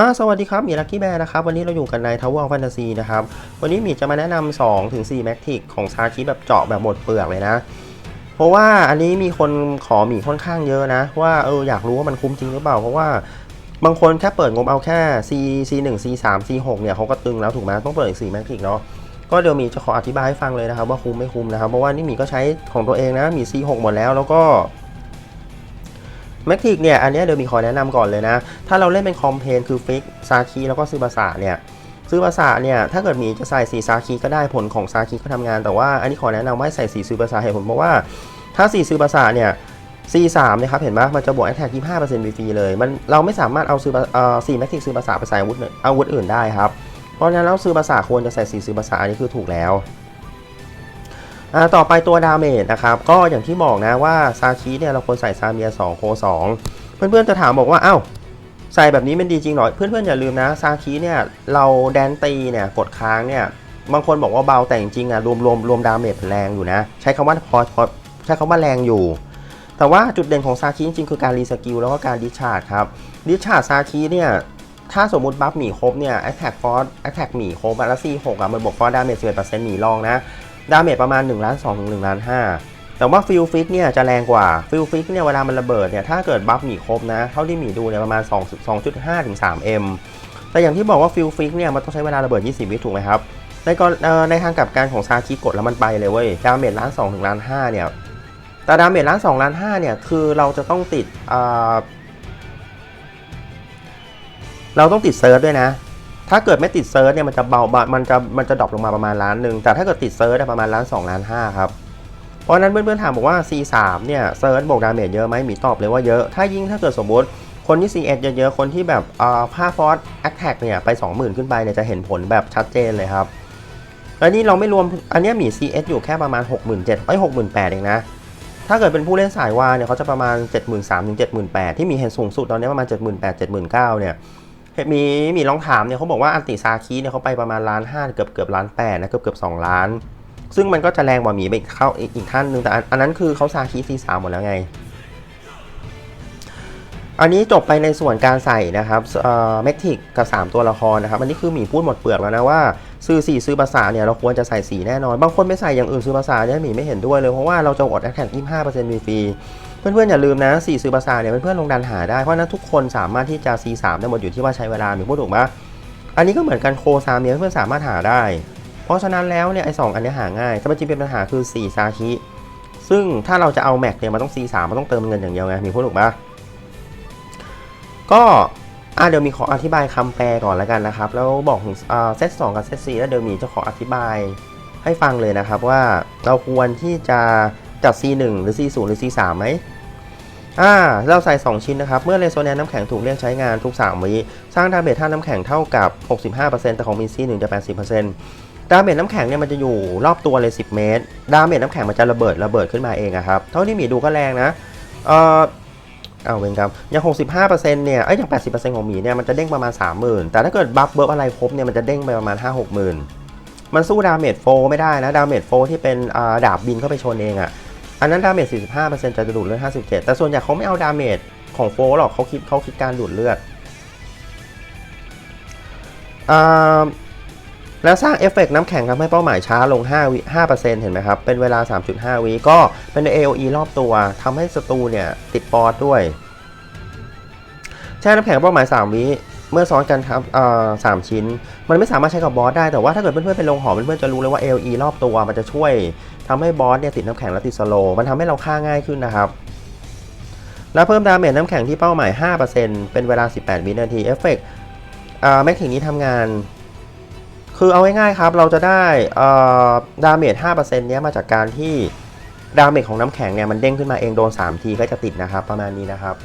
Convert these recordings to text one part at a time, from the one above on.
อ่าสวัสดีครับมีลักกี้แบร์นะครับ วันนี้เราอยู่กันใน Tower of Fantasy นะครับ วันนี้มีจะมาแนะนำ2ถึง4แมกทิกของซาคิแบบเจาะแบบหมดเปลือกเลยนะ เพราะว่าอันนี้มีคนขอหมีค่อนข้างเยอะนะ ว่าเอออยากรู้ว่ามันคุ้มจริงหรือเปล่า เพราะว่าบางคนแค่เปิดงบเอาแค่ C C 1 C 3 C 6เนี่ยเขาก็ตึงแล้วถูกไหมต้องเปิดอีก4แมกทิกเนาะก็เดี๋ยวมีจะขออธิบายให้ฟังเลยนะครับว่าคุ้มไม่คุ้มนะครับเพราะว่านี่มีก็ใช้ของตัวเองนะมี C 6หมดแล้วแล้วก็ แมกทิกเนี่ย อันนี้เดี๋ยวมีขอแนะนำก่อนเลยนะ ถ้าเราเล่นเป็นคอมเพนคือฟิกซาคีแล้วก็ซือภาษาเนี่ยซือภาษาเนี่ย ถ้าเกิดมีจะใส่สีซาคีก็ได้ผลของซาคีก็ทำงาน แต่ว่าอันนี้ขอแนะนำว่าให้ใส่สีซือภาษาเหตุผลเพราะว่า ถ้าสีซือภาษาเนี่ย C3 เนี่ยครับ เห็นไหมมันจะบวกแอ t แทก25%ฟรีๆเลย มันเราไม่สามารถเอาซื้อเอ่อสีแมกทิกซื้อภาษาไปใส่อาวุธอื่นอาวุธอื่นได้ครับ เพราะฉะนั้นแล้วซื้อภาษาควรจะใส่สีซื้อภาษาอันนี้คือถูกแล้ว ต่อไปตัวดาเมจนะครับ ก็อย่างที่บอกนะว่าซาคิเนี่ยเราควรใส่ซาเมีย2โค2เพื่อนๆจะถามบอกว่าอ้าวใส่แบบนี้มันดีจริงหรอเพื่อนๆอย่าลืมนะซาคิเนี่ยเราแดนตีเนี่ยกดค้างเนี่ยบางคนบอกว่าเบาแต่จริงๆอะรวมรวมรวมดาเมจแรงอยู่นะ ใช้คำว่าพอพอใช้คำว่าแรงอยู่ แต่ว่าจุดเด่นของซาคิจริงๆคือการรีสกิลแล้วก็การดิชาร์ดครับดิชาร์ดซาคิเนี่ยถ้าสมมติบัฟหมีครบเนี่ย attack force attack หมีครบอะแล้ว C6 อะมันบวก force damage 11%หมีลองนะ ดาเมจประมาณ1ล้าน2ถึง1ล้าน5แต่ว่าฟิลฟิกเนี่ยจะแรงกว่าฟิลฟิกเนี่ยเวลามันระเบิดเนี่ยถ้าเกิดบัฟหมีครบนะเท่าที่หมีดูเนี่ยประมาณ2 2.5ถึง3 M แต่อย่างที่บอกว่าฟิลฟิกเนี่ยมันต้องใช้เวลาระเบิด 20 วิถูกไหมครับในกรเอ่อในทางกลับการของซาคิกดแล้วมันไปเลยเว้ยดาเมจล้าน2ถึงล้าน5เนี่ยแต่ดาเมจล้าน2ล้าน5เนี่ยคือเราจะต้องติดเราต้องติดเซิร์ชด้วยนะ ถ้าเกิดไม่ติดเซิร์ชเนี่ยมันจะเบา มันจะ มันจะดรอปลงมาประมาณล้านหนึ่ง แต่ถ้าเกิดติดเซิร์ชประมาณล้านสองล้านห้าครับ เพราะนั้นเพื่อนๆถามบอกว่า C3 เนี่ยเซิร์ชบวกดาเมจเยอะไหมหมีตอบเลยว่าเยอะ ถ้ายิ่งถ้าเกิดสมมติคนที่ CS เยอะๆ คนที่แบบอ่าผ้าฟอสแอคแท็กเนี่ยไป 20,000 ขึ้นไปเนี่ยจะเห็นผลแบบชัดเจนเลยครับ แล้วนี่เราไม่รวม อันเนี้ยหมี CS อยู่แค่ประมาณ 67,000ไอ้68,000เองนะ ถ้าเกิดเป็นผู้เล่นสายวาเนี่ยเขาจะประมาณ 73,000ถึง78,000ที่มีเห็นสูงสุดตอนนี้ประมาณ 78,000 79,000เนี่ย มีมีลองถามเนี่ยเขาบอกว่าอันติซาคีเนี่ยเขาไปประมาณล้านห้าเกือบเกือบล้านแปดนะเกือบเกือบสองล้าน ซึ่งมันก็จะแรงกว่าหมีไปเข้าอีกอีกขั้นหนึ่งแต่อันนั้นคือเขาซาคีซีสามหมดแล้วไง อันนี้จบไปในส่วนการใส่นะครับเอ่อเมกทิกกับ 3 ตัวละครนะครับอันนี้คือหมีพูดหมดเปลือกแล้วนะว่าซื้อสีซื้อภาษาเนี่ยเราควรจะใส่สีแน่นอน บางคนไม่ใส่อย่างอื่นซื้อภาษาเนี่ยหมีไม่เห็นด้วยเลยเพราะว่าเราจะอดแอคแท็ก25%ฟรี เพื่อนๆอย่าลืมนะสี่ซื้อภาษาเนี่ยเพื่อนๆลงดันหาได้ เพราะนั้นทุกคนสามารถที่จะ C3 ได้หมดอยู่ที่ว่าใช้เวลาหมีพูดถูกปะอันนี้ก็เหมือนกันโคซาเมียเพื่อนๆสามารถหาได้ เพราะฉะนั้นแล้วเนี่ยไอ้สองอันนี้หาง่ายแต่มันจริงเป็นปัญหาคือ4ซาคิซึ่งถ้าเราจะเอาแม็กเนี่ยมันต้อง C3 มันต้องเติมเงินอย่างเดียวไงมีพูดถูกปะก็อะเดี๋ยวมีขออธิบายคำแปลก่อนแล้วกันนะครับ แล้วบอกถึงเซตสองกับเซตสี่แล้วเดี๋ยวมีจะขออธิบายให้ฟังเลยนะครับว่าเราควรที่จะ จัด C1 หรือ C0 หรือ C3 ไหมอ่าเราใส่ 2 ชิ้นนะครับ เมื่อเรโซแนนน้ำแข็งถูกเรียกใช้งานทุก 3 วิสร้างดาเมจท่าน้ำแข็งเท่ากับ 65%แต่ของมินซี่1จะ 80%ดาเมจน้ำแข็งเนี่ยมันจะอยู่รอบตัวเลย 10 เมตร ดาเมจน้ำแข็งมันจะระเบิดระเบิดขึ้นมาเองอะครับเท่าที่หมีดูก็แรงนะเอ่อเอาเวนครับอย่าง 65%เนี่ยเอ้ยอย่าง80%ของหมีเนี่ยมันจะเด้งประมาณ 30,000 แต่ถ้าเกิดบัฟเบิร์อะไรครบเนี่ยมันจะเด้งไปประมาณ 5-60,000 มันสู้ดาเมจโฟไม่ได้นะดาเมจโฟที่เป็นอ่าดาบบินเข้าไปชนเองอะ อันนั้นดาเมจ 45%จะดูดเลือด 57 แต่ส่วนใหญ่เขาไม่เอาดาเมจของโฟหรอกเขาคิดเขาคิดการดูดเลือดแล้วสร้างเอฟเฟกต์น้ำแข็งทำให้เป้าหมายช้าลง5วิ5%เห็นไหมครับ เป็นเวลา 3.5 วิก็เป็น AOE รอบตัวทำให้ศัตรูเนี่ยติดปอดด้วย แช่น้ำแข็งเป้าหมาย 3 วิเมื่อซ้อนกันครับสามชิ้น มันไม่สามารถใช้กับบอสได้ แต่ว่าถ้าเกิดเพื่อนๆไปลงหอเพื่อนๆจะรู้เลยว่า LE รอบตัวมันจะช่วย ทำให้บอสเนี่ยติดน้ำแข็งและติดสโลมันทำให้เราฆ่าง่ายขึ้นนะครับ แล้วเพิ่มดาเมจน้ำแข็งที่เป้าหมาย 5%เป็นเวลา 18 วินาทีเอฟเฟกต์อ่าแม็กถึงนี้ทำงาน คือเอาง่ายๆครับ เราจะได้อ่าดาเมจ 5%เนี้ยมาจากการที่ดาเมจของน้ำแข็งเนี่ยมันเด้งขึ้นมาเองโดน 3 ทีก็จะติดนะครับ ประมาณนี้นะครับ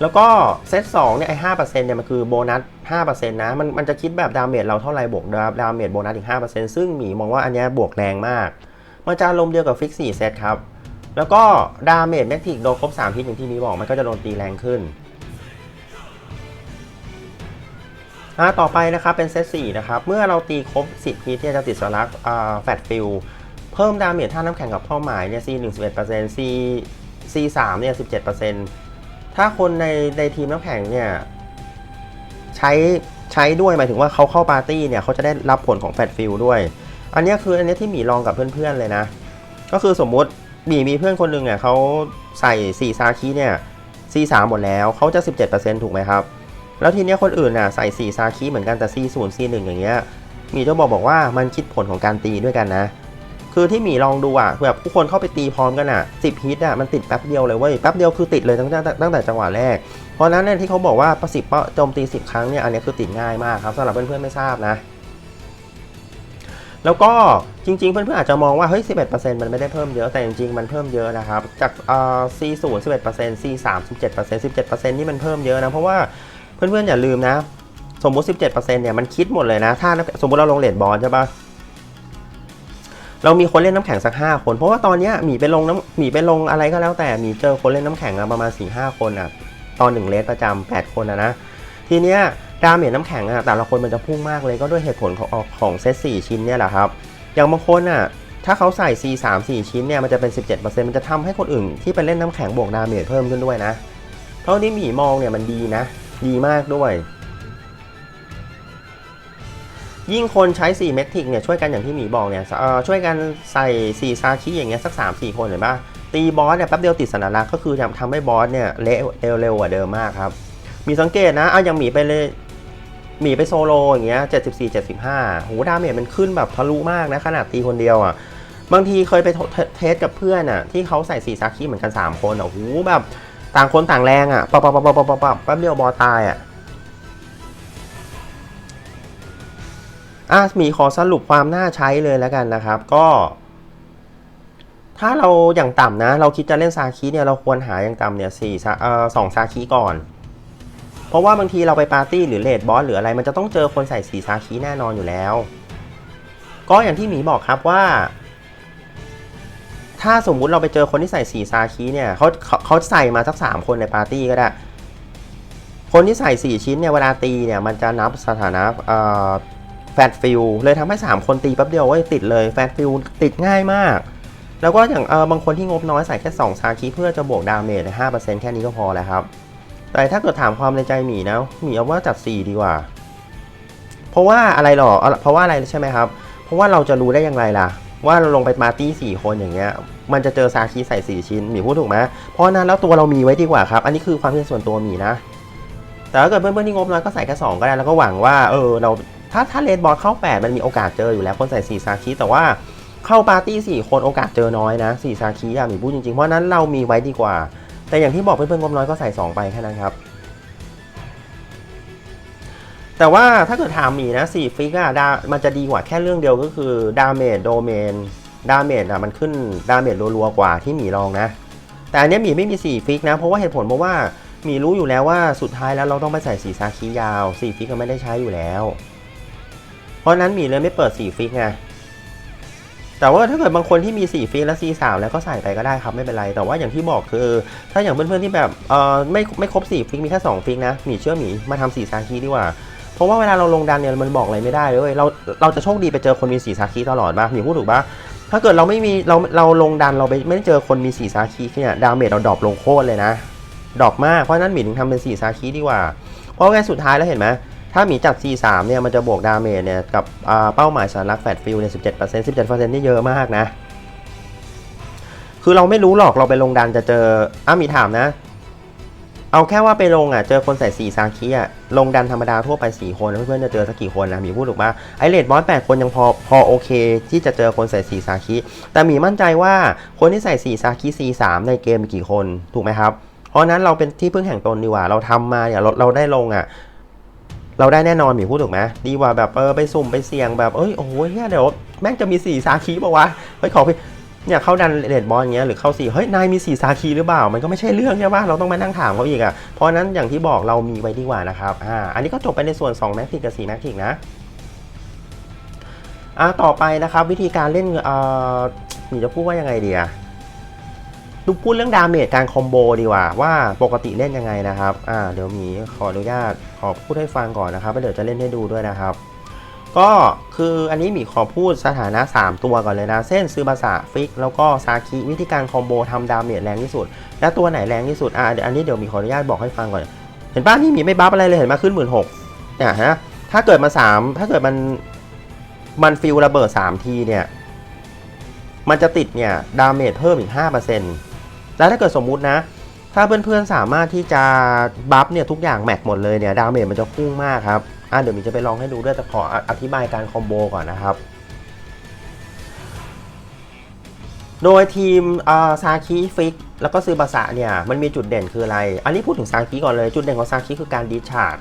แล้วก็เซต2เนี่ยไอ้ห้าเปอร์เซ็นต์เนี่ยมันคือโบนัสห้าเปอร์เซ็นต์นะมันมันจะคิดแบบดาเมจเราเท่าไรบวกดาเมจโบนัสอีกห้าเปอร์เซ็นต์ซึ่งหมีมองว่าอันเนี้ยบวกแรงมาก มันจะลมเดียวกับฟิกสี่เซตครับ แล้วก็ดาเมจแมกทิกโดนครบ3ทิศอย่างที่มีบอกมันก็จะโดนตีแรงขึ้นอ่าต่อไปนะครับเป็นเซต4นะครับเมื่อเราตีครบ10ทิศเนี่จะติดสลักอ่าแฟตฟิลเพิ่มดาเมจท่าน้ำแข็งกับเป้าหมายเนี่ย C 1 1 C C 3เนี่ย17% ถ้าคนในในทีมน้ำแข็งเนี่ยใช้ใช้ด้วยหมายถึงว่าเขาเข้าปาร์ตี้เนี่ยเขาจะได้รับผลของแฟตฟิลด้วย อันนี้คืออันนี้ที่หมีลองกับเพื่อนๆเลยนะ ก็คือสมมุติหมีมีเพื่อนคนหนึ่งเนี่ยเขาใส่4ซาคิเนี่ย C3 หมดแล้วเขาจะ 17%ถูกไหมครับ แล้วทีเนี้ยคนอื่นน่ะใส่4ซาคิเหมือนกันแต่ C0 C1 อย่างเงี้ยหมีจะบอกบอกว่ามันคิดผลของการตีด้วยกันนะ คือที่หมีลองดูอะแบบทุกคนเข้าไปตีพร้อมกันอะ10ฮิตอะมันติดแป๊บเดียวเลยเว้ยแป๊บเดียวคือติดเลยตั้งแต่ตั้งแต่จังหวะแรก เพราะนั้นเนี่ยที่เขาบอกว่าประสิทธิ์โจมตี10ครั้งเนี่ยอันนี้คือติดง่ายมากครับสำหรับเพื่อนๆไม่ทราบนะแล้วก็จริงๆ เพื่อนๆอาจจะมองว่าเฮ้ย 11%มันไม่ได้เพิ่มเยอะ แต่จริงๆ มันเพิ่มเยอะนะครับ จากเอ่อ C0 11% C3 17% 17%นี่มันเพิ่มเยอะนะ เพราะว่าเพื่อนๆ อย่าลืมนะ สมมุติ 17%เนี่ยมันคิดหมดเลยนะ ถ้าสมมุติเราลงเลดบอลใช่ปะ เรามีคนเล่นน้ำแข็งสัก5คน เพราะว่าตอนเนี้ยหมีไปลงน้ำหมีไปลงอะไรก็แล้วแต่หมีเจอคนเล่นน้ำแข็งอะประมาณ4-5คนอะตอนหนึ่งเลสประจำ8คนอะนะ ทีเนี้ยดาเมจน้ำแข็งอะแต่ละคนมันจะพุ่งมากเลยก็ด้วยเหตุผลของของเซต4ชิ้นเนี่ยแหละครับ อย่างบางคนอะถ้าเขาใส่ C 3 4ชิ้นเนี่ยมันจะเป็น 17%มันจะทำให้คนอื่นที่ไปเล่นน้ำแข็งบวกดาเมจเพิ่มขึ้นด้วยนะ เท่าที่หมีมองเนี่ยมันดีนะ ดีมากด้วย ยิ่งคนใช้ 4 เมทิกเนี่ยช่วยกันอย่างที่หมีบอกเนี่ยเอ่อช่วยกันใส่ 4 ซาคิอย่างเงี้ยสัก 3-4 คนเห็นปะตีบอสเนี่ยแป๊บเดียวติดสัญลักษณ์ก็คือทำให้บอสเนี่ยเละเร็วกว่าเดิมมากครับมีสังเกตนะเอาอย่างหมีไปเลยหมีไปโซโลอย่างเงี้ย74 75โหดาเมจมันขึ้นแบบทะลุมากนะขนาดตีคนเดียวอะบางทีเคยไปเทสกับเพื่อนอะที่เขาใส่สีซาคิเหมือนกัน 3 คนอะโหแบบต่างคนต่างแรงอะปับปับปับปับปับปับแป๊บเดียวบอลตายอะ อะมีขอสรุปความน่าใช้เลยแล้วกันนะครับ ก็ ถ้าเราอย่างต่ำนะ เราคิดจะเล่นซาคิเนี่ยเราควรหาอย่างต่ำเนี่ยสี่เอ่อสองซาคิก่อน เพราะว่าบางทีเราไปปาร์ตี้หรือเลดบอสหรืออะไร มันจะต้องเจอคนใส่สีซาคิแน่นอนอยู่แล้ว ก็อย่างที่หมีบอกครับว่า ถ้าสมมุติเราไปเจอคนที่ใส่สีซาคิเนี่ยเขาเขาเขาใส่มาสักสามคนในปาร์ตี้ก็ได้คนที่ใส่สี่ชิ้นเนี่ยเวลาตีเนี่ยมันจะนับสถานะ แฟตฟิลเลยทำให้ 3 คนตีแป๊บเดียวเว้ยติดเลยแฟตฟิลติดง่ายมาก แล้วก็อย่างเออบางคนที่งบน้อยใส่แค่2ซาคิเพื่อจะบวกดาเมจห้าเปอร์เซ็นต์แค่นี้ก็พอแล้วครับ แต่ถ้าเกิดถามความในใจหมีนะหมีเอาว่าจัด 4 ดีกว่า เพราะว่าอะไรหรอเพราะว่าอะไรใช่ไหมครับ เพราะว่าเราจะรู้ได้อย่างไรล่ะ ว่าเราลงไปปาร์ตี้ 4 คนอย่างเงี้ยมันจะเจอซาคิใส่ 4 ชิ้นหมีพูดถูกไหมเพราะนั้นแล้วตัวเรามีไว้ดีกว่าครับอันนี้คือความคิดส่วนตัวหมีนะแต่ถ้าเกิดเพื่อนๆที่งบน้อยก็ใส่แค่2ก็ได้แล้วก็หวังว่าเออเรา ถ้าถ้าเลดบอลเข้า 8 มันมีโอกาสเจออยู่แล้วคนใส่4ซาคิแต่ว่าเข้าปาร์ตี้ 4 คนโอกาสเจอน้อยนะ4ซาคิอะหมีพูดจริงๆ เพราะนั้นเรามีไว้ดีกว่า แต่อย่างที่บอกเพื่อนๆงบน้อยก็ใส่ 2 ไปแค่นั้นครับ แต่ว่าถ้าเกิดถามหมีนะ4ฟิกอะดามันจะดีกว่าแค่เรื่องเดียวก็คือดาเมจโดเมนดาเมจอะมันขึ้นดาเมจรัวๆกว่าที่หมีลองนะ แต่อันนี้หมีไม่มี 4 ฟิกนะ เพราะว่าเหตุผลเพราะว่าหมีรู้อยู่แล้วว่าสุดท้ายแล้วเราต้องไปใส่สีซาคิยาว4ฟิกก็ไม่ได้ใช้อยู่แล้ว เพราะนั้นหมีเลยไม่เปิด 4 ฟิกไง แต่ว่าถ้าเกิดบางคนที่มี 4 ฟิกและ C3 แล้วก็ใส่ไปก็ได้ครับไม่เป็นไร แต่ว่าอย่างที่บอกคือ ถ้าอย่างเพื่อนๆที่แบบเออไม่ไม่ครบ 4 ฟิกมีแค่ 2 ฟิกนะหมีเชื่อหมีมาทำสีซาคิดีกว่า เพราะว่าเวลาเราลงดันเนี่ยมันบอกอะไรไม่ได้เลยเราเราจะโชคดีไปเจอคนมีสีซาคิตลอดป่ะหมีพูดถูกปะถ้าเกิดเราไม่มีเราเราลงดันเราไปไม่ได้เจอคนมีสีซาคิเนี่ยดาเมจเราดรอปลงโคตรเลยนะดรอปมากเพราะนั้นหมีถึงทำเป็นสีซาคิดีกว่า เพราะว่าสุดท้ายแล้วเห็นไหม ถ้าหมีจัด C3 เนี่ยมันจะบวกดาเมจเนี่ยกับเป้าหมายสัญลักษณ์แฟตฟิลเนี่ย17% 17%นี่เยอะมากนะ คือเราไม่รู้หรอกเราไปลงดันจะเจออ้ามีถามนะ เอาแค่ว่าไปลงอะเจอคนใส่สีซาคิอะลงดันธรรมดาทั่วไป 4 คนเพื่อนๆจะเจอสักกี่คนนะมีพูดถูกปะไอเลดบอส8คนยังพอพอโอเค ที่จะเจอคนใส่สีซาคิแต่หมีมั่นใจว่าคนที่ใส่สีซาคิ C3 ในเกมมีกี่คนถูกไหมครับเพราะนั้นเราเป็นที่พึ่งแห่งตนดีกว่าเราทำมาเนี่ยเราเราได้ลงอะ เราได้แน่นอนหมีพูดถูกไหมดีกว่าแบบเออไปสุ่มไปเสี่ยงแบบเอ้ยโอ้โหเฮียเดี๋ยวแม่งจะมีสีซาคิบอกว่าวะเฮ้ยขอพี่เนี่ยเข้าดันเลดบอลอย่างเงี้ยหรือเข้าสี่เฮ้ยนายมีสีซาคีหรือเปล่า มันก็ไม่ใช่เรื่องใช่ปะเราต้องมานั่งถามเขาอีกอะเพราะนั้นอย่างที่บอกเรามีไว้ดีกว่านะครับอ่าอันนี้ก็จบไปในส่วน2แม็กติกกับ4แม็กติกนะอ่าต่อไปนะครับวิธีการเล่นเอ่อหมีจะพูดว่ายังไงดีอะ ดูพูดเรื่องดาเมจการคอมโบดีกว่า ว่าปกติเล่นยังไงนะครับ อ่าเดี๋ยวมีขออนุญาตขอพูดให้ฟังก่อนนะครับแล้วเดี๋ยวจะเล่นให้ดูด้วยนะครับ ก็คืออันนี้มีขอพูดสถานะ 3 ตัวก่อนเลยนะ เส้นซื้อบาสะฟิก แล้วก็ซาคิวิธีการคอมโบทำดาเมจแรงที่สุด และตัวไหนแรงที่สุดอะเดี๋ยวอันนี้เดี๋ยวมีขออนุญาตบอกให้ฟังก่อน เห็นป่ะนี่มีไม่บัฟอะไรเลยเห็นมาขึ้นหมื่นหกเนี่ยฮะถ้าเกิดมา3ถ้าเกิดมันมันฟิลระเบิด3ทีเนี่ยมันจะติดเนี่ยดาเมจเพิ่มอีก5% แล้วถ้าเกิดสมมุตินะ ถ้าเพื่อนๆสามารถที่จะบัฟเนี่ยทุกอย่างแมทหมดเลยเนี่ยดาเมจมันจะพุ่งมากครับอะเดี๋ยวมีจะไปลองให้ดูด้วยแต่ขออธิบายการคอมโบก่อนนะครับโดยทีมซาคิฟิกแล้วก็ซือบาสะเนี่ยมันมีจุดเด่นคืออะไร อันนี้พูดถึงซาคิก่อนเลย จุดเด่นของซาคิคือการดิชาร์ด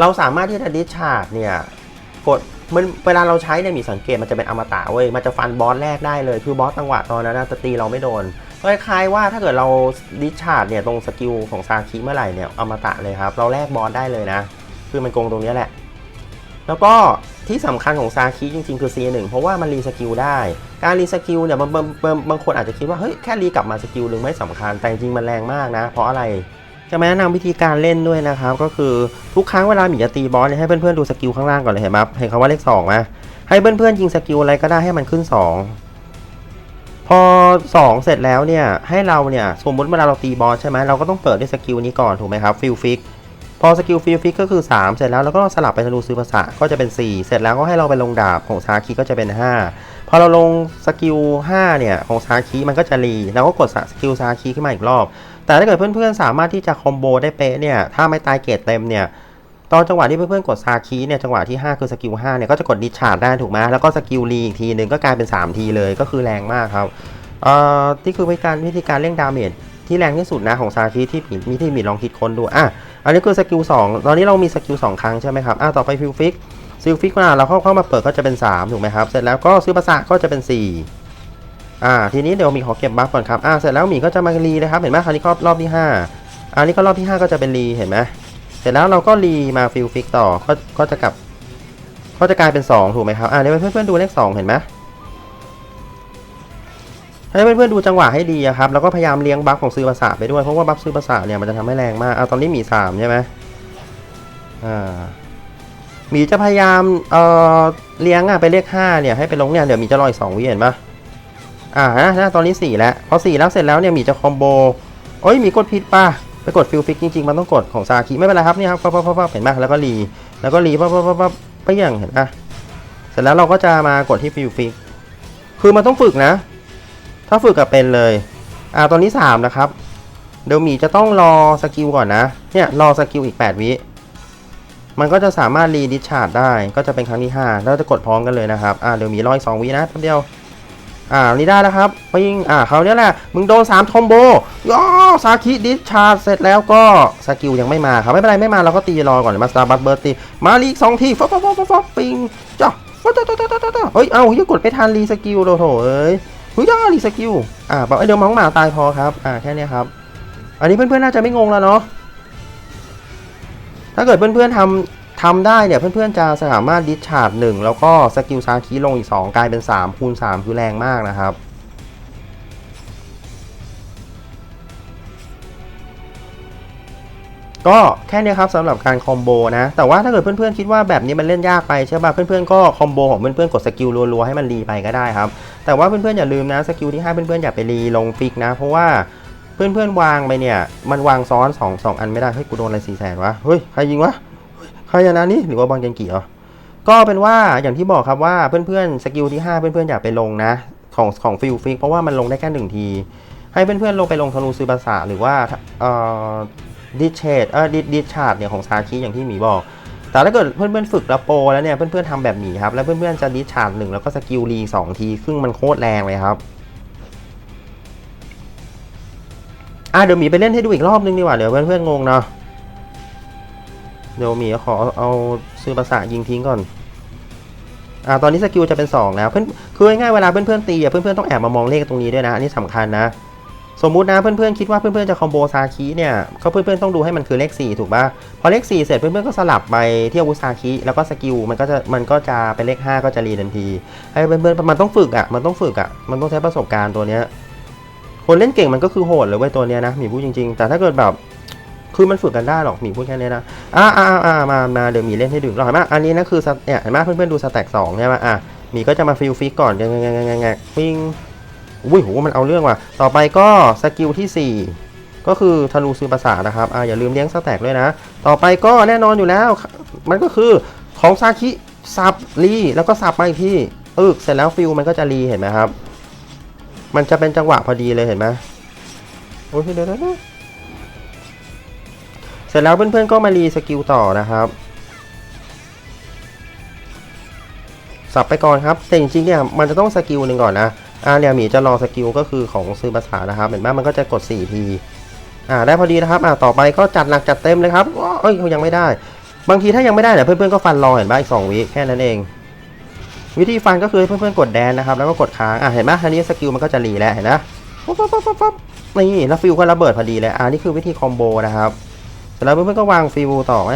เราสามารถที่จะดิชาร์ดเนี่ยกดมันเวลาเราใช้เนี่ยมีสังเกตมันจะเป็นอมตะเว้ยมันจะฟันบอสแรกได้เลย คือบอสจังหวะตอนนั้นจะตีเราไม่โดน คล้ายๆว่าถ้าเกิดเราดิชาร์ดเนี่ยตรงสกิลของซาคิเมื่อไหร่เนี่ยเอามาตะเลยครับ เราแลกบอสได้เลยนะ คือมันโกงตรงนี้แหละ แล้วก็ที่สำคัญของซาคิจริงๆ คือ C1 เพราะว่ามันรีสกิลได้ การรีสกิลเนี่ยบางบางบางบางคนอาจจะคิดว่าเฮ้ยแค่รีกลับมาสกิลหนึ่งไม่สำคัญแต่จริงๆมันแรงมากนะ เพราะอะไรจะมาแนะนำวิธีการเล่นด้วยนะครับ ก็คือทุกครั้งเวลาหมีจะตีบอสเนี่ยให้เพื่อนๆดูสกิลข้างล่างก่อนเลยเห็นไหมเห็นคำว่าเลข2ไหมให้เพื่อนๆยิงสกิลอะไรก็ได้ให้มันขึ้น 2 พอ 2 เสร็จแล้วเนี่ย ให้เราเนี่ย สมมติเวลาเราตีบอสใช่ไหมเราก็ต้องเปิดด้วยสกิลนี้ก่อนถูกไหมครับฟิลฟิกพอสกิลฟิลฟิกก็คือ 3 เสร็จแล้วเราก็สลับไปธนูซื้อภาษาก็จะเป็น 4 เสร็จแล้วก็ให้เราไปลงดาบของซาคิก็จะเป็น 5 พอเราลงสกิล5เนี่ยของซาคิมันก็จะรีแล้วก็กดสกิลซาคิขึ้นมาอีกรอบ แต่ถ้าเกิดเพื่อนๆสามารถที่จะคอมโบได้เป๊ะเนี่ยถ้าไม่ตายเกรดเต็มเนี่ย ตอนจังหวะที่เพื่อนๆกดซาคิเนี่ยจังหวะที่ 5 คือสกิล5เนี่ยก็จะกดดิชาร์ดได้ถูกไหมแล้วก็สกิลรีอีกทีหนึ่งก็กลายเป็น 3 ทีเลยก็คือแรงมากครับเอ่อที่คือวิธีการวิธีการเร่งดาเมจที่แรงที่สุดนะของซาคิที่มีที่มีลองคิดค้นดูอะอันนี้คือสกิล2ตอนนี้เรามีสกิล2ครั้งใช่ไหมครับอะต่อไปฟิลฟิกซิลฟิกมาเราเข้าเข้ามาเปิดก็จะเป็น 3 ถูกไหมครับ เสร็จแล้วก็ซื้อภาษาก็จะเป็น 4 อ่า ทีนี้เดี๋ยวมีขอเก็บบัฟก่อนครับ อ่า เสร็จแล้วหมีก็จะมารีนะครับ เห็นไหมคราวนี้ก็รอบที่ 5 อันนี้ก็รอบที่ 5 ก็จะเป็นรี เห็นไหม เสร็จแล้วเราก็รีมาฟิลฟิกต่อก็ก็จะกลับ ก็จะกลายเป็น 2 ถูกไหมครับ อ่าเดี๋ยวเพื่อนๆดูเลข2เห็นไหมให้เพื่อนๆดูจังหวะให้ดีครับ แล้วก็พยายามเลี้ยงบัฟของซื้อภาษาไปด้วย เพราะว่าบัฟซื้อภาษาเนี่ยมันจะทำให้แรงมาก เอาตอนนี้หมีสามใช่ไหมอ่าหมีจะพยายามเอ่อเลี้ยงอะไปเลขห้าเนี่ยให้ไปลงเนี่ยเดี๋ยวหมีจะรออีกสองวิเห็นปะอ่านะนะตอนนี้สี่แล้ว พอสี่แล้วเสร็จแล้วเนี่ยหมีจะคอมโบโอ้ยหมีกดผิดป่ะ ไปกดฟิลฟิกจริงๆ มันต้องกดของซาคิไม่เป็นไรครับนี่ครับปั๊บปั๊บปั๊บเห็นปะแล้วก็รีแล้วก็รีปั๊บปั๊บปั๊บปั๊บไปอย่างเห็นปะเสร็จแล้วเราก็จะมากดที่ฟิลฟิกคือมันต้องฝึกนะ ถ้าฝึกกับเป็นเลยอ่าตอนนี้3นะครับเดี๋ยวมีจะต้องรอสกิลก่อนนะเนี่ยรอสกิลอีก 8 วิมันก็จะสามารถรีดิชาร์ดได้ก็จะเป็นครั้งที่5แล้วจะกดพร้อมกันเลยนะครับอ่าเดี๋ยวมีรออีก2วินะแป๊บเดียว อ่านี่ได้แล้วครับปิงอ่าเขาเนี้ยแหละมึงโดน3ทอมโบย่อซาคิดิชาร์เสร็จแล้วก็สกิลยังไม่มาครับไม่เป็นไรไม่มาเราก็ตีรอก่อนมาสตาร์บัตเบิร์ตีมาลีกสองทีฟอฟฟอฟฟอฟปิงจ้าฟอฟฟอฟฟอฟอเฮ้ยเอ้าเฮ้ยกดไม่ทันรีสกิลโดโถเอ้ยเฮ้ยย่ารีสกิลอ่าบอกไอเดี๋ยวมองหมาตายพอครับอ่าแค่นี้ครับ อันนี้เพื่อนๆน่าจะไม่งงแล้วเนาะถ้าเกิดเพื่อนๆทำ ทำได้เนี่ยเพื่อนๆจะสามารถดิชาร์ดหนึ่งแล้วก็สกิลซาคิลงอีก 2 กลายเป็น 3 คูณ 3 คือแรงมากนะครับก็แค่นี้ครับสำหรับการคอมโบนะ แต่ว่าถ้าเกิดเพื่อนๆคิดว่าแบบนี้มันเล่นยากไปใช่ป่ะเพื่อนๆก็คอมโบของเพื่อนๆกดสกิลรัวๆให้มันรีไปก็ได้ครับ แต่ว่าเพื่อนๆอย่าลืมนะสกิลที่ให้เพื่อนๆอย่าไปรีลงฟิกนะ เพราะว่าเพื่อนๆวางไปเนี่ย มันวางซ้อน2องสองอันไม่ได้เฮ้ยกูโดนอะไรสี่แสนวะเฮ้ยใครยิงวะ ใครอะนะนี่หรือว่าบอลเกนกี่เหรอก็เป็นว่าอย่างที่บอกครับว่าเพื่อนๆสกิลที่ 5 เพื่อนๆอย่าไปลงนะของของฟิลฟิกเพราะว่ามันลงได้แค่หนึ่งที ให้เพื่อนๆลงไปลงธนูซื้อภาษาหรือว่าเอ่อดิเชดเออดิดิชาร์ดเนี่ยของซาคิอย่างที่หมีบอก แต่ถ้าเกิดเพื่อนๆฝึกแล้วโปรแล้วเนี่ยเพื่อนๆทำแบบหมีครับแล้วเพื่อนๆจะดิชาร์ดหนึ่งแล้วก็สกิลรีสองทีซึ่งมันโคตรแรงเลยครับอะเดี๋ยวหมีไปเล่นให้ดูอีกรอบนึงดีกว่าเดี๋ยวเพื่อนๆงงเนาะ เดี๋ยวมีขอเอาซื้อภาษายิงทิ้งก่อนอ่าตอนนี้สกิลจะเป็น 2 แล้วเพื่อนคือง่ายเวลาเพื่อนๆตีอะเพื่อนๆต้องแอบมามองเลขตรงนี้ด้วยนะ อันนี้สำคัญนะ สมมุตินะเพื่อนๆคิดว่าเพื่อนๆจะคอมโบซาคิเนี่ยก็เพื่อนๆต้องดูให้มันคือเลข 4 ถูกป่ะพอเลข 4 เสร็จเพื่อนๆก็สลับไปที่อาวุธซาคิแล้วก็สกิลมันก็จะมันก็จะเป็นเลข 5 ก็จะรีทันทีให้เพื่อนๆมันต้องฝึกอะมันต้องฝึกอะมันต้องใช้ประสบการณ์ตัวเนี้ยคนเล่นเก่งมันก็คือโหดเลยเว้ยตัวเนี้ยนะมีพูดจริง ๆ แต่ถ้าเกิดแบบ คือมันฝึกกันได้หรอกหมีพูดแค่นี้นะอ่าอ่าอ่ามามาเดี๋ยวหมีเล่นให้ดูอีกรอเห็นไหมอันนี้นะคือสเตเนี่ยเห็นไหมเพื่อนๆดูสแต็กสองใช่ไหมอะหมีก็จะมาฟิลฟิกก่อนแงงแงงแงงแงปิ้งอุ้ยโหมันเอาเรื่องว่ะต่อไปก็สกิลที่ 4 ก็คือธนูซื้อภาษานะครับอ่าอย่าลืมเลี้ยงสแต็กด้วยนะ ต่อไปก็แน่นอนอยู่แล้ว มันก็คือของซาคิสับรีแล้วก็สับมาอีกที่อึกเสร็จแล้วฟิลมันก็จะรีเห็นไหมครับ มันจะเป็นจังหวะพอดีเลยเห็นไหมโอ้ยเดี๋ยวเดี๋ยว เสร็จแล้วเพื่อนๆก็มารีสกิลต่อนะครับ สับไปก่อนครับแต่จริงๆเนี่ยมันจะต้องสกิลหนึ่งก่อนนะอาเนี่ยมีจะรอสกิลก็คือของซื้อภาษานะครับ เห็นไหมมันก็จะกด 4 ทีอ่าได้พอดีนะครับอ่าต่อไปก็จัดหนักจัดเต็มเลยครับว้าเอ้ยยังไม่ได้ บางทีถ้ายังไม่ได้เดี๋ยวเพื่อนๆก็ฟันรอเห็นไหมอีกสองวิแค่นั้นเอง วิธีฟันก็คือเพื่อนๆกดแดนนะครับ แล้วก็กดค้างอ่าเห็นไหมทีนี้สกิลมันก็จะรีแล้วเห็นนะปั๊บปั๊บปั๊บปั๊บปั๊บนี่แล้วฟิวก็ระเบิดพอดีเลยอ่านี่คือวิธีคอมโบนะครับ สร็จแล้วเพื่อนๆก็วางฟิวต่อแหม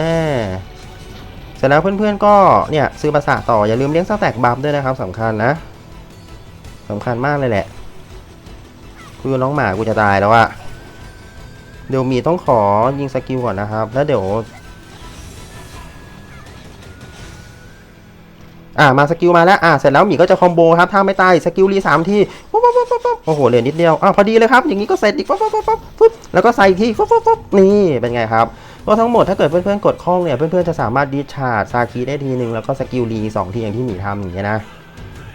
เสร็จแล้วเพื่อนๆก็เนี่ยซื้อภาษาต่ออย่าลืมเลี้ยงสแต็กบัฟด้วยนะครับสำคัญนะสำคัญมากเลยแหละคือน้องหมากูจะตายแล้วอะเดี๋ยวมีต้องขอยิงสกิลก่อนนะครับ แล้วเดี๋ยว อ่ามาสกิลมาแล้วอ่าเสร็จแล้วหมีก็จะคอมโบครับถ้าไม่ตายสกิลรีสามทีปุ๊บปุ๊บปุ๊บปุ๊บโอ้โหเหลือนิดเดียวอ่าพอดีเลยครับอย่างนี้ก็เสร็จอีกปุ๊บปุ๊บปุ๊บปุ๊บปุ๊บแล้วก็ใส่ทีปุ๊บปุ๊บปุ๊บนี่เป็นไงครับก็ทั้งหมดถ้าเกิดเพื่อนๆกดคล่องเนี่ยเพื่อนๆจะสามารถดิชาร์ดซาคีได้ทีหนึ่งแล้วก็สกิลรีสองทีอย่างที่หมีทำอย่างเงี้ยนะ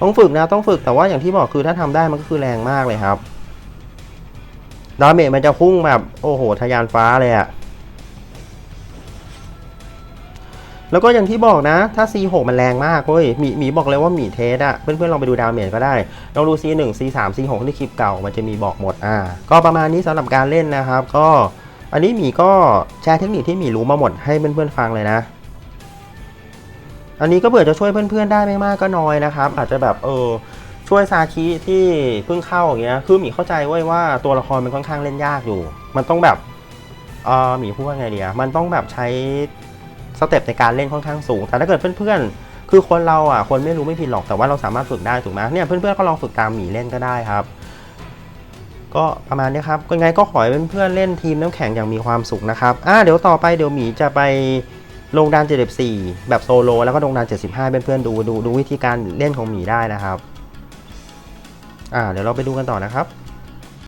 ต้องฝึกนะต้องฝึกแต่ว่าอย่างที่บอกคือถ้าทำได้มันก็คือแรงมากเลยครับดาเมจมันจะพุ่งแบบโอ้โหทะยานฟ้าเลยอะ แล้วก็อย่างที่บอกนะ ถ้า C6 มันแรงมากเว้ยหมีหมีบอกเลยว่าหมีเทสอะเพื่อนๆลองไปดูดาวเมจก็ได้ลองดู C1 C3 C6 ที่คลิปเก่ามันจะมีบอกหมดอ่าก็ประมาณนี้สำหรับการเล่นนะครับ ก็อันนี้หมีก็แชร์เทคนิคที่หมีรู้มาหมดให้เพื่อนๆฟังเลยนะ อันนี้ก็เผื่อจะช่วยเพื่อนๆได้ไม่มากก็น้อยนะครับ อาจจะแบบเออช่วยซาคิที่เพิ่งเข้าอย่างเงี้ยคือหมีเข้าใจไว้ยว่าตัวละครมันค่อนข้างเล่นยากอยู่ มันต้องแบบเออหมีพูดว่าไงเดียมันต้องแบบใช้ สเต็ปในการเล่นค่อนข้างสูง แต่ถ้าเกิดเพื่อนๆ คือคนเราอะคนไม่รู้ไม่ผิดหรอกแต่ว่าเราสามารถฝึกได้ถูกไหมเนี่ยเพื่อนๆก็ลองฝึกตามหมีเล่นก็ได้ครับ ก็ประมาณนี้ครับก็ไงก็ขอให้เพื่อนๆเล่นทีมน้ำแข็งอย่างมีความสุขนะครับอ่าเดี๋ยวต่อไปเดี๋ยวหมีจะไปลงดาน74 แบบโซโลแล้วก็ลงดาน75เพื่อนๆดูดูดูวิธีการเล่นของหมีได้นะครับอ่าเดี๋ยวเราไปดูกันต่อนะครับ